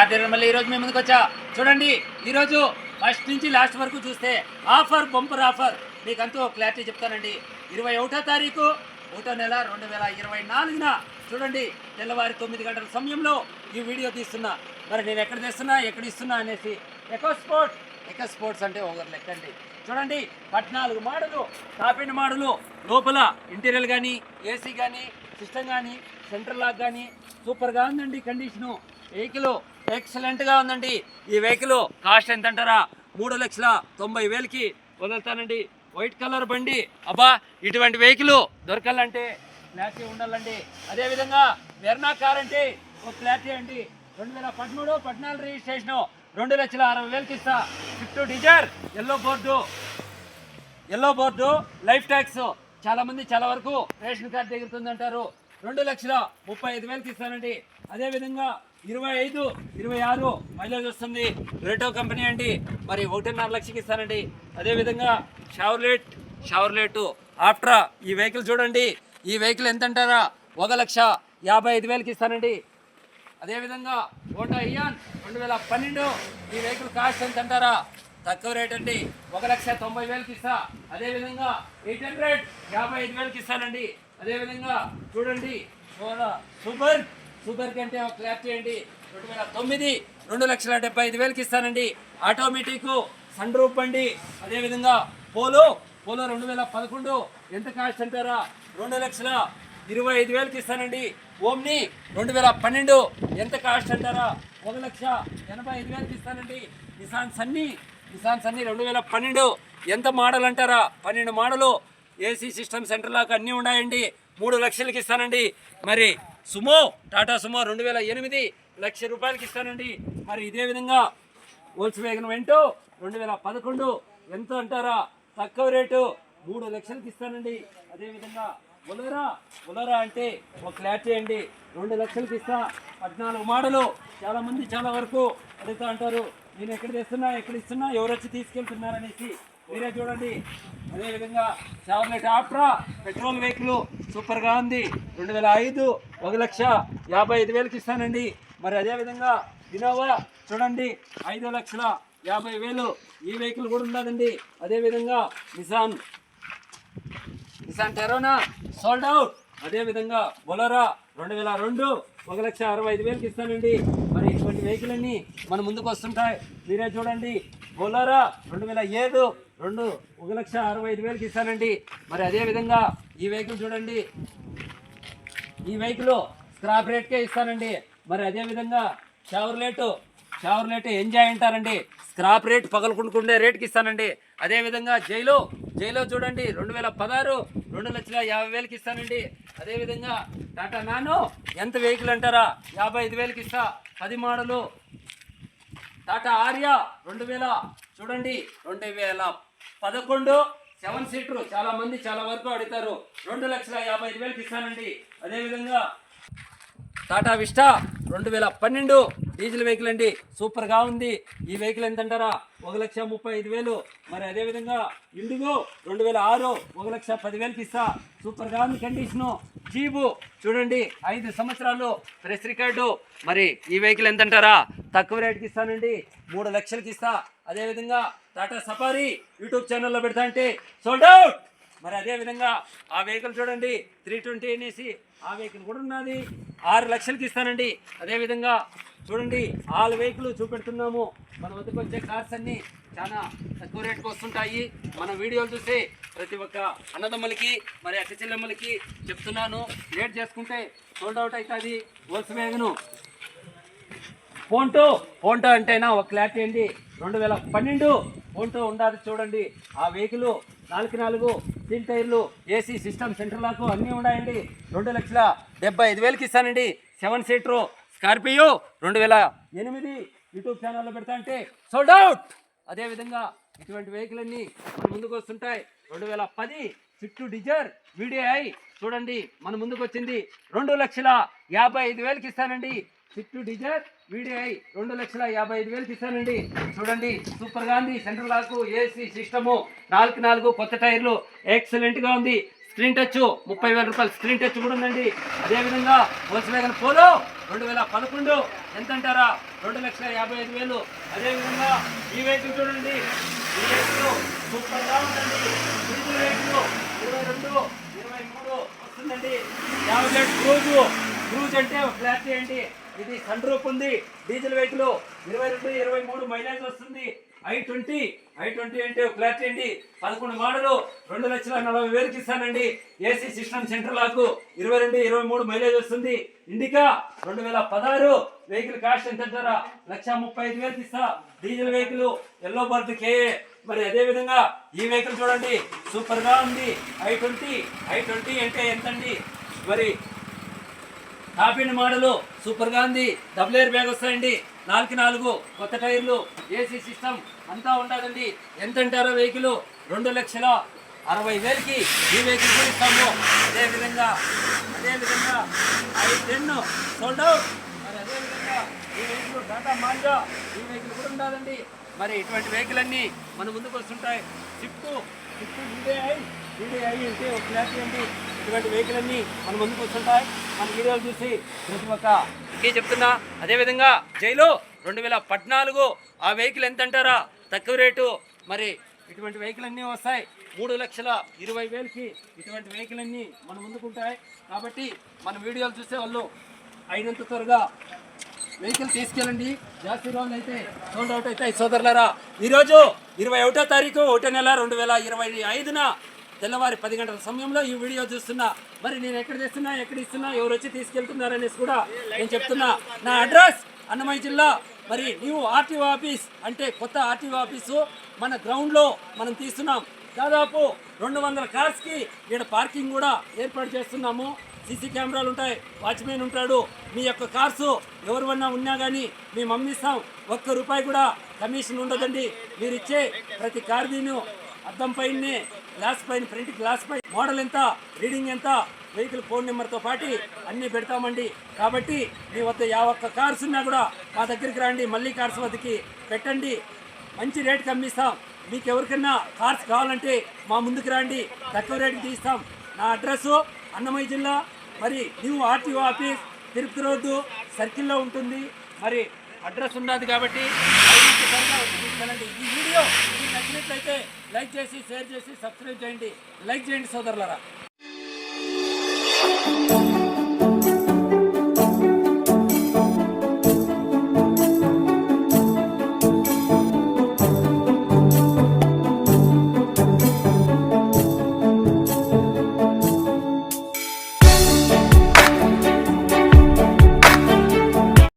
కార్తీక మళ్ళీ ఈరోజు మేము ముందుకు వచ్చా చూడండి ఈరోజు ఫస్ట్ నుంచి లాస్ట్ వరకు చూస్తే ఆఫర్ బంపర్ ఆఫర్. మీకంతా క్లారిటీ చెప్తానండి. ఇరవై ఒకటో తారీఖు ఒకటో నెల రెండు వేల ఇరవై నాలుగున. చూడండి తెల్లవారి తొమ్మిది గంటల సమయంలో ఈ వీడియో తీస్తున్నా. మరి నేను ఎక్కడ తెస్తున్నా ఎక్కడ ఇస్తున్నా అనేసి ఎకో స్పోర్ట్స్ ఎకో స్పోర్ట్స్ అంటే ఒకరు లెక్కండి. చూడండి పద్నాలుగు మాడలు టాపిన్ మోడలు మాడలు. లోపల ఇంటీరియర్ కానీ ఏసీ కానీ సిస్టమ్ కానీ సెంట్రల్ లాక్ కానీ సూపర్గా ఉందండి కండిషను. వెహికల్ ఎక్సలెంట్గా ఉందండి. ఈ వెహికల్ కాస్ట్ ఎంత అంటారా మూడు లక్షల తొంభై వేలకి వదులుతానండి. వైట్ కలర్ బండి. అబ్బా ఇటువంటి వెహికల్ దొరకాలంటే క్లారిటీ ఉండాలండి. అదేవిధంగా వెర్నా కార్ అంటే ఒక క్లారిటీ అండి. రెండు వేల పదమూడు పద్నాలుగు రిజిస్ట్రేషను రెండు లక్షల అరవై వేలకి ఇస్తా. Swift Dzire yellow board. Yellow board life tax. చాలా మంది చాలా వరకు రేషన్ కార్డు ఎగురుతుంది అంటారు రెండు లక్షల ముప్పై ఐదు వేలకి ఇస్తానండి. అదేవిధంగా ఇరవై ఐదు ఇరవై ఆరు మైలేజ్ వస్తుంది. రేటో కంపెనీ అండి. మరి ఒకటిన్నర లక్షకి ఇస్తానండి. అదేవిధంగా షవర్లెట్ షవర్లెట్ ఆఫ్టర్ ఈ వెహికల్ చూడండి. ఈ వెహికల్ ఎంత అంటారా ఒక లక్ష యాభై ఐదు వేలకి ఇస్తానండి. అదేవిధంగా హోండా ఇయాన్ రెండు వేల పన్నెండు. ఈ వెహికల్ కాస్ట్ ఎంత అంటారా తక్కువ రేట్ అండి. ఒక లక్ష తొంభై వేలకి ఇస్తా. అదేవిధంగా ఎయిట్ హండ్రెడ్ యాభై ఐదు వేలకి ఇస్తానండి. అదేవిధంగా చూడండి. సూపర్ సూపర్ కంటే ఒక క్లాప్ చేయండి. రెండు వేల తొమ్మిది రెండు లక్షల డెబ్బై ఐదు వేలకి ఇస్తానండి. ఆటోమేటిక్ సన్ రూప్ బండి అదేవిధంగా పోలో పోలో రెండు వేల పదకొండు. ఎంత కాస్ట్ అంటారా? రెండు లక్షల ఇరవై ఐదు వేలకి ఇస్తానండి. ఓమ్ని రెండు వేల పన్నెండు. ఎంత కాస్ట్ అంటారా? ఒక లక్ష ఎనభై ఐదు వేలకి ఇస్తానండి. నిసాన్ సన్నీ నిసాన్ సన్నీ రెండు వేల పన్నెండు. ఎంత మోడల్ అంటారా? పన్నెండు మోడలు. ఏసీ సిస్టమ్ సెంటర్ లాగా అన్నీ ఉన్నాయండి. మూడు లక్షలకి ఇస్తానండి. మరి సుమో టాటా సుమో రెండు వేల ఎనిమిది లక్ష రూపాయలకి ఇస్తానండి. మరి ఇదే విధంగా వోల్స్ వేగన్ వెంటో రెండు వేల పదకొండు ఎంత అంటారా? తక్కువ రేటు మూడు లక్షలకి ఇస్తానండి. అదేవిధంగా బొలరా బొలరా అంటే ఒక క్లారిటీ అండి రెండు లక్షలకి ఇస్తా. పద్నాలుగు మోడలు చాలామంది చాలా వరకు అడుగుతా అంటారు నేను ఎక్కడ తెస్తున్నా ఎక్కడ ఇస్తున్నా ఎవరు వచ్చి తీసుకెళ్తున్నారనేసి మీరే చూడండి. అదేవిధంగా చాక్లెట్ ఆప్ట్రా పెట్రోల్ వెహికల్ సూపర్గా ఉంది. రెండు వేల ఐదు ఒక లక్ష యాభై ఐదు వేలకి ఇస్తానండి. మరి అదేవిధంగా ఇనోవా చూడండి. ఐదు లక్షల యాభై వేలు ఈ వెహికల్ కూడా ఉన్నదండి అదేవిధంగా Nissan Nissan Terrano sold out. అదేవిధంగా బొలరా రెండు వేల రెండు ఒక లక్ష అరవై ఐదు వేలకి ఇస్తానండి. మరి ఇటువంటి వెహికల్ అన్నీ మన ముందుకు వస్తుంటాయి. మీరే చూడండి. బొలరా రెండు వేల ఏడు రెండు ఒక లక్ష అరవై ఐదు వేలకి ఇస్తానండి. మరి అదేవిధంగా ఈ వెహికల్ చూడండి. ఈ వెహికల్ స్క్రాప్ రేట్కే ఇస్తానండి. మరి అదేవిధంగా షవర్లేటు షవర్లేట్ ఎంజాయ్ అంటారండి స్క్రాప్ రేట్ పగలకుండుకుండే రేట్కి ఇస్తానండి. అదేవిధంగా జైలో జైలో చూడండి. రెండు వేల పదహారు రెండు లక్షల యాభై వేలకి ఇస్తానండి. అదేవిధంగా టాటా నాను ఎంత వెహికల్ అంటారా? యాభై ఐదు వేలకి ఇస్తా. పది మోడలు. టాటా ఆర్యా రెండు వేల చూడండి. రెండు వేల పదకొండు సెవెన్ సీటర్. చాలా మంది చాలా వరకు అడుగుతారు. రెండు లక్షల యాభై ఐదు వేలకు ఇస్తానండి. అదేవిధంగా టాటా విస్టా రెండు వేల పన్నెండు డీజిల్ వెహికల్ అండి. సూపర్గా ఉంది. ఈ వెహికల్ ఎంత అంటారా ఒక లక్ష ముప్పై ఐదు వేలు. మరి అదేవిధంగా ఇండిగో రెండు వేల ఆరు ఒక లక్ష పదివేలకి ఇస్తా. సూపర్గా ఉంది కండిషను. జీబు చూడండి ఐదు సంవత్సరాలు ప్రెస్ రికార్డు. మరి ఈ వెహికల్ ఎంత అంటారా తక్కువ రేటుకి ఇస్తానండి. మూడు లక్షలకి ఇస్తా. అదేవిధంగా టాటా సఫారీ యూట్యూబ్ ఛానల్లో పెడతా అంటే సోల్డ్ అవుట్ మరి అదే విధంగా ఆ వెహికల్ చూడండి త్రీ ట్వంటీ అనేసి ఆ వెహికల్ కూడా ఉన్నది. ఆరు లక్షలకి ఇస్తానండి. అదేవిధంగా చూడండి ఆల్ వెహికల్ చూపెడుతున్నాము. మన వద్దకు వచ్చే కార్స్ అన్నీ చాలా తక్కువ రేట్కి వస్తుంటాయి. మన వీడియోలు చూసి ప్రతి ఒక్క అన్నదమ్ములకి మరి అక్క చెల్లెమ్మలకి చెప్తున్నాను. లేట్ చేసుకుంటే సోల్డ్ అవుట్ అవుతుంది. వోల్స్ వేగను. ఫోన్టో ఫోన్టో అంటేనా ఒక క్లారిటీ అండి. రెండు వేల పన్నెండు ఉంటూ ఉండాలి చూడండి. ఆ వెహికల్ నాలుగు నాలుగు సీల్ టైర్లు ఏసీ సిస్టమ్ సెంటర్ లాకు అన్నీ ఉన్నాయండి. రెండు లక్షల డెబ్బై ఐదు వేలకి ఇస్తానండి. సెవెన్ సీటరు స్కార్పియో రెండు వేల ఎనిమిది యూట్యూబ్ ఛానల్లో పెడతా అంటే సోల్డ్ అవుట్ అదేవిధంగా ఇటువంటి వెహికల్ అన్నీ మన ముందుకు వస్తుంటాయి. రెండు వేల పది స్విఫ్ట్ డిజైర్ వీడియో చూడండి మన ముందుకు వచ్చింది. రెండు లక్షల యాభై ఐదు వేలకి ఇస్తానండి. స్విఫ్ట్ డిజైర్ వీడిఐ రెండు లక్షల యాభై ఐదు వేలకి ఇస్తానండి చూడండి సూపర్గా ఉంది. Central lock AC system. నాలుగు నాలుగు కొత్త టైర్లు. ఎక్సలెంట్గా ఉంది. స్క్రీన్ టచ్ ముప్పై వేల రూపాయలు స్క్రీన్ టచ్ కూడా ఉందండి. అదేవిధంగా వోల్స్ పోలో రెండు వేల పదకొండు. ఎంత అంటారా? రెండు లక్షల యాభై ఐదు వేలు. అదేవిధంగా ఈ వెహికల్ చూడండి. ఈ వెహికల్ సూపర్గా ఉందండి. డీజిల్ వెహికల్ ఇరవై రెండు ఇరవై మూడు వస్తుందండి. యాభై రోజు క్రూజ్ అంటే క్లారిటీ ఏంటి ఇది సన్ రూప్ ఉంది. డీజిల్ వెహికల్ ఇరవై రెండు ఇరవై మూడు మైలేజ్ వస్తుంది. ఐ ట్వంటీ ఐ ట్వంటీ అంటే క్లారిటీ అండి. పదకొండు మోడలు రెండు లక్షల నలభై వేలకి ఇస్తానండి. ఏసీ సిస్టమ్ సెంటర్ లాకు ఇరవై రెండు ఇరవై మూడు మైలేజ్ వస్తుంది. ఇండికా రెండు వేల పదహారు వెహికల్ కాస్ట్ ఎంత అంటారా లక్ష ముప్పై ఐదు వేలకి ఇస్తా. Diesel vehicle yellow birth KA మరి అదే విధంగా ఈ వెహికల్ చూడండి. సూపర్గా ఉంది. ఐ ట్వంటీ ఐ ట్వంటీ అంటే ఎంతండి? మరి టాపిన్ మోడలు సూపర్ గాంధీ డబుల్ ఎయిర్ బ్యాగ్ వస్తాయండి. నాలుగు నాలుగు కొత్త టైర్లు ఏసీ సిస్టమ్ అంతా ఉండదండి ఎంత అంటారో వెహికల్? రెండు లక్షల అరవై వేలకి ఈ వెహికల్ కూడా ఇస్తాము. అదే విధంగా అదే విధంగా ఐ టెన్ సోల్డ్ అవుట్ మరి అదే విధంగా ఈ వెహికల్ టాటా మాంజా ఈ వెహికల్ కూడా ఉండాలండి. మరి ఇటువంటి వెహికల్ అన్నీ మన ముందుకు వస్తుంటాయి. స్విఫ్ట్ స్విఫ్ట్ ఇదే వీడిఐ అంటే ఒక క్లాస్ అండి. ఇటువంటి వెహికల్ అన్ని మన ముందుకు వస్తుంటాయి. మన వీడియోలు చూసి ప్రతి ఒక్క ఇంకే చెప్తున్నా అదేవిధంగా జైలు రెండు వేల పద్నాలుగు ఆ వెహికల్ ఎంత అంటారా తక్కువ రేటు. మరి ఇటువంటి వెహికల్ అన్నీ వస్తాయి. మూడు లక్షల ఇరవై వేలకి ఇటువంటి వెహికల్ అన్నీ మన ముందుకుంటాయి కాబట్టి మన వీడియోలు చూసే వాళ్ళు అయినంత త్వరగా వెహికల్ తీసుకెళ్ళండి. జాస్తి రోజులు అయితే సోల్డ్ అవుట్ అవుతాయి సోదరులారా ఈరోజు ఇరవై ఒకటో తారీఖు ఒకటో నెల రెండు వేల ఇరవై ఐదున తెల్లవారి పది గంటల సమయంలో ఈ వీడియో చూస్తున్నా. మరి నేను ఎక్కడ తెస్తున్నా ఎక్కడ ఇస్తున్నా ఎవరు వచ్చి తీసుకెళ్తున్నారనేసి కూడా నేను చెప్తున్నా. నా అడ్రస్ అన్నమయ్య జిల్లా. మరి న్యూ ఆర్టీఓ ఆఫీస్ అంటే కొత్త ఆర్టీఓ ఆఫీసు. మన గ్రౌండ్లో మనం తీస్తున్నాం. దాదాపు రెండు వందల కార్స్కి ఇక్కడ పార్కింగ్ కూడా ఏర్పాటు చేస్తున్నాము. సీసీ కెమెరాలు ఉంటాయి వాచ్మెన్ ఉంటాడు. మీ యొక్క కార్సు ఎవరివన్నా ఉన్నా కానీ మేము అమ్మిస్తాం. ఒక్క రూపాయి కూడా కమిషన్ ఉండదండి. మీరు ఇచ్చే ప్రతి కార్దీను అద్దం పైనే గ్లాస్ పైన ఫ్రంట్ గ్లాస్ పై మోడల్ ఎంత రీడింగ్ ఎంత వెహికల్ ఫోన్ నెంబర్తో పాటు అన్నీ పెడతామండి. కాబట్టి మీ వద్ద యా ఒక్క కార్స్ ఉన్నా కూడా మా దగ్గరికి రండి మళ్ళీ కార్స్ వద్దకి పెట్టండి. మంచి రేట్ కమ్మిస్తాం. మీకు ఎవరికైనా కార్స్ కావాలంటే మా ముందుకు రండి తక్కువ రేటుకి తీస్తాం. నా అడ్రస్ అన్నమయ్య జిల్లా మరి new RTO office Tirupati road సర్కిల్లో ఉంటుంది. మరి అడ్రస్ ఉన్నది కాబట్టి ఈ వీడియో మీకు నచ్చినట్లయితే లైక్ చేసి షేర్ చేసి సబ్స్క్రైబ్ చేయండి. లైక్ చేయండి సోదరులరా.